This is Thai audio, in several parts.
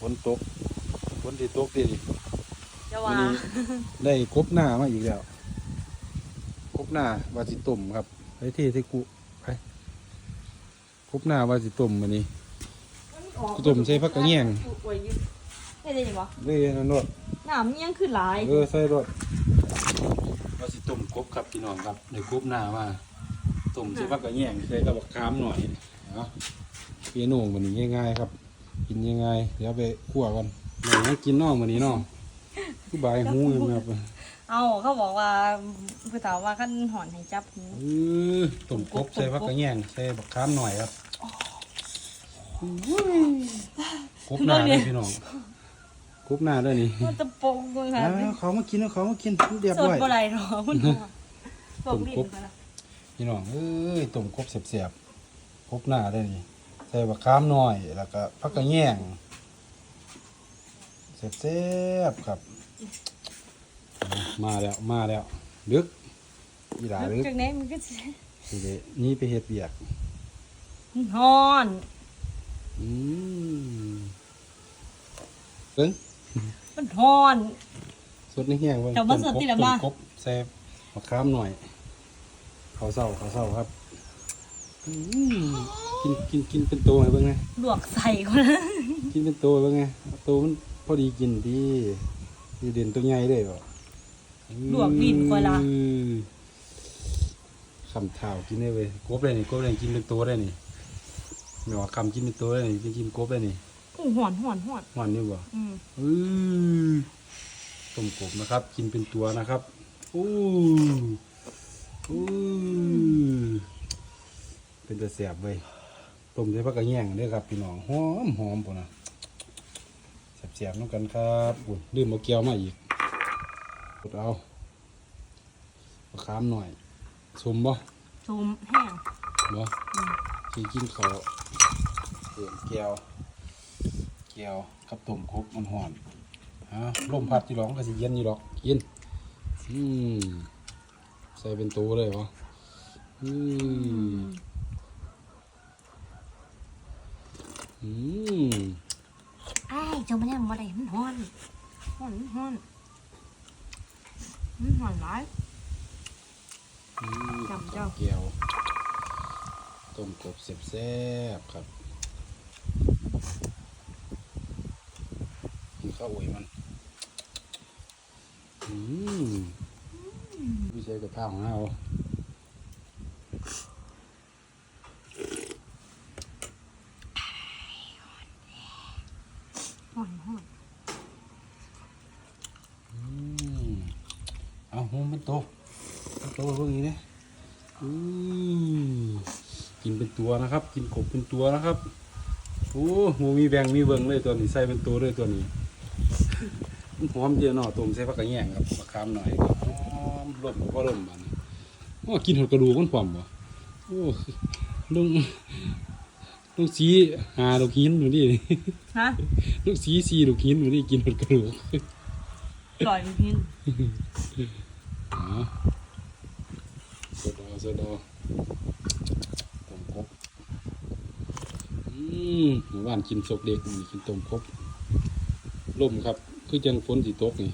ฝนตกฝนที่ตกดิจะวันว่านี้ได้กบหน้ามาอีกแล้วกบหน้าวาสิตุ่มครับไปที่ที่กูไปกบหน้าวาสิตุ่มวันนี้ ตุ่มใส่ผักกระเนียง ได้ได้ยังบ่เลยนั่นรถน้ำยังคือหลายเออใส่รถวาสิตุ่มกบครับพี่น้องครับได้กบหน้ามาตุ่มใส่ผักกระเนียงใส่กระบอกคามหน่อยเนาะเปียโหน่งวันนี้ง่ายๆครับ กินยังไง เดี๋ยวไปคั่วกันหน่อยให้กินเนอกวันนี้เนาะคือบายหูยังครับเอาเขาบอกว่าผู้สาวว่าขั้นหอนให้จับหูเออต้มกบใส่ผักกระแยงใส่บักขามหน่อยครับกบหน้าเลยพี่น้องกบหน้าด้วยนี่มันจะโปงเลยค่ะเอาเขามากินเอาเขามากินเรียบสดร้อยบ่ไรหรอมันหอมบอกลิ้นไปละพี่น้องเอ้ยต้มกบเสียบๆกบหน้าด้วยนี่ ใส่บักขามหน่อย แล้วก็ผักกระแยงเสียบๆครับ มาแล้วมาแล้วลึกอีหลาลึกจากนี้มันก็จะสิเดนี่ไปเฮ็ดเบียกหอนอืมเบิ้งมันหอนสดในแห้งเบิ้งเดี๋ยวมาสดทีหลังมา ต้มกบแซ่บมะขามหน่อยข้าวเศร้าข้าวเศร้าครับอืม กินกินกินเป็นตัวไงเบิ้งไงลวกใส่ก่อนนะกินเป็นตัวเบิ้งไงตัวมันพอดีกินดีดีเด่นตัวใหญ่เลยบ่ลวกลิ้นคอยละอืมคำเท้ากินได้เว้ยกบเลยนี่กบเลยกินเป็นตัวได้นี่ไม่ว่าคำกินเป็นตัวได้นี่กินกินกบได้นี่อู้หอนหอนหอนหวานนี่บ่อืมอือต้มกบนะครับ กินเป็นตัวนะครับอู้อู้เป็นตัวแสบเว้ย ต้มใส่ผักกระแยงเด้อครับพี่น้องหอมหอมปุ่นนะแสบๆน้ำกันครับปุ่นลืมเอาเกี๊ยวมาอีกกดเอามะขามหน่อยสมบ่ชมแห้งบ่กินกินข้าวเติมแก้วแก้วกับต้มกบมันหอนฮะลมพัดที่ร้องก็สิเย็นอยู่ดอกเย็นอืมใส่เป็นตัวเลยวะอืม อืมไอ้ายเจ้ามันยังบ่ได้มันหอนหอนหอนมันหอนหลายอืมจำเจ้าเกี๊ยวต้มกบแซ่บๆครับกินข้าวอวยมันอืมวิจัยกระทะของเรา หอนหอน อืม เอาหูมันโตมันโตเพิ่งนี้เนี่ยอืมกินเป็นตัวนะครับ กินกบเป็นตัวนะครับโอ้หมูมีแบงมีเบิงเลยตัวนี้ใส่เป็นตัวเลยตัวนี้มันหอมเดียวเนาะต้มใส่ผักกระแยงครับมะขามหน่อยครับหอมร่มก็ร่มบัดนโอ้กินหดกระดูกมันพร้อมบ่โอ้ลุงลุงสีหาลูกหินอยู่นี่ฮะลูกสีสีลูกหินอยู่นี่กินหดกระดูกปล่อยมันพินอ๋อ สดเอาสดเอาต้มกบอืมหมู่บ้านกินศกเด็กนี่กินต้มกบลมครับ คือจังฝนสิตกนี่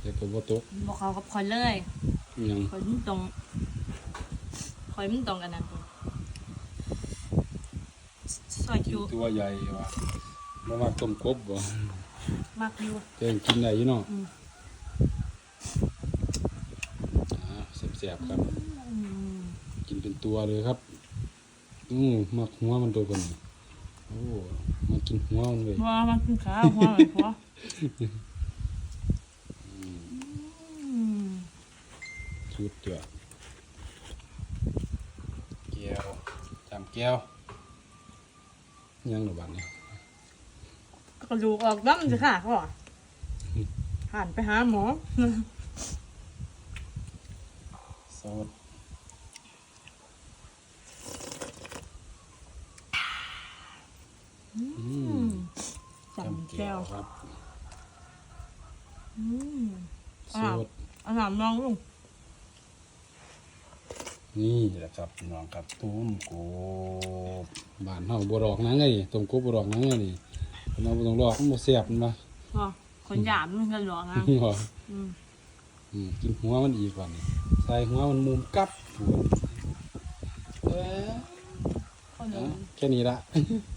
แต่ก็บ่ตกบอกเขากับคอยเลยอิหยังคอยมันตรงคอยมันตรงกันนะซอยกินจูตัวใหญ่ว่ะบ่มักต้มกบบ่มากอยู่แต่ยังกินได้อยู่เนาะ อืมอ่าแซ่บๆครับอืมกินเป็นตัวเลยครับอืมมักหัวมันตัวคนนี้โอ้มากินหัวมันเลยว่ามันคือขาหัวเลยหัวอืมชุดเดียวแก้วจำแก้วยังหรือบัดเนี่ยกระดูกออกน้ำจะขาก่อนหันไปหาหมอ สดอืมจำแก้วครับอืมสอ้าวดอาหารน้องลุงนี่แหละครับพี่น้องครับต้มกบบ้านเฮาบัวดอกนังไงนี่ต้มกบบัวดอกนังไงนี่เราบ่ต้องรอกมันบ่แซ่บมันมาก็คนหยามมันกันหลอกนะ บ่อืมอืมกินหัวมันอีกว่านี่ใส่หัวมันมุมกลับหัวเอ้อคนหเอานึ่งแค่นี้ละอ